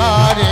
Hare